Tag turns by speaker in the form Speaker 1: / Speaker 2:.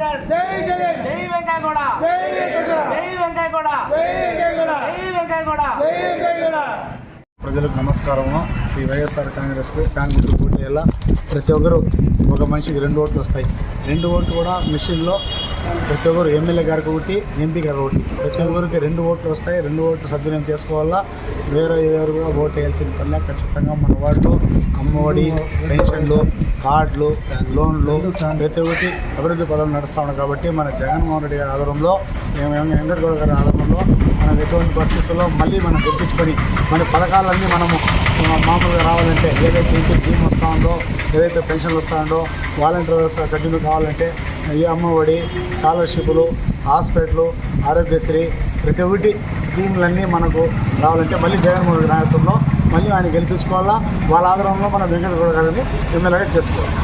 Speaker 1: జై జై వెంకయ్య గౌడ జై వెంకయ్య గౌడ జై వెంకయ్య గౌడ
Speaker 2: ప్రజలకు నమస్కారము. ఈ వైఎస్ఆర్ కాంగ్రెస్కు ఫ్యాన్ గుర్తు పోటీ ప్రతి ఒక్కరు ఒక మనిషికి రెండు ఓట్లు వస్తాయి. రెండు ఓట్లు కూడా మిషన్లో ప్రతి ఒక్కరు ఎమ్మెల్యే గారికి ఒకటి ఎంపీ గారికి ఒకటి. ప్రతి ఒక్కరికి రెండు ఓట్లు వస్తాయి రెండు ఓట్లు సద్వినియోగం చేసుకోవాలా? వేరే ఎవరు కూడా ఓటు వేయాల్సిన పనిలా ఖచ్చితంగా మన వాళ్ళు అమ్మఒడి పెన్షన్లు కార్డులు లోన్లు ప్రతి ఒక్కటి అభివృద్ధి పదవులు నడుస్తూ ఉన్నాయి కాబట్టి మన జగన్మోహన్ రెడ్డి గారి ఆధ్వర్యంలో వెంకటగౌడ గారి ఆధ్వర్యంలో మనం ఎటువంటి పరిస్థితుల్లో మళ్ళీ మనం గుర్తించుకొని మన పథకాలన్నీ మనము మామూలుగా రావాలంటే ఏదైతే ఇంటి టీం వస్తూ ఉందో ఏదైతే పెన్షన్లు వస్తూ ఉందో వాలంటీర్ వ్యవస్థ కంటిన్యూ కావాలంటే ఈ అమ్మఒడి స్కాలర్షిప్లు హాస్పిటల్ ఆరోగ్యశ్రీ ప్రతి ఒక్కటి స్కీములన్నీ మనకు రావాలంటే మళ్ళీ జగన్మోహన్ రెడ్డి నాయకత్వంలో మళ్ళీ ఆయన గెలిపించుకోవాలా? వాళ్ళ ఆధారంలో మన వెంకటగౌడ గారిని ఎమ్మెల్యేగా చేసుకోవాలి.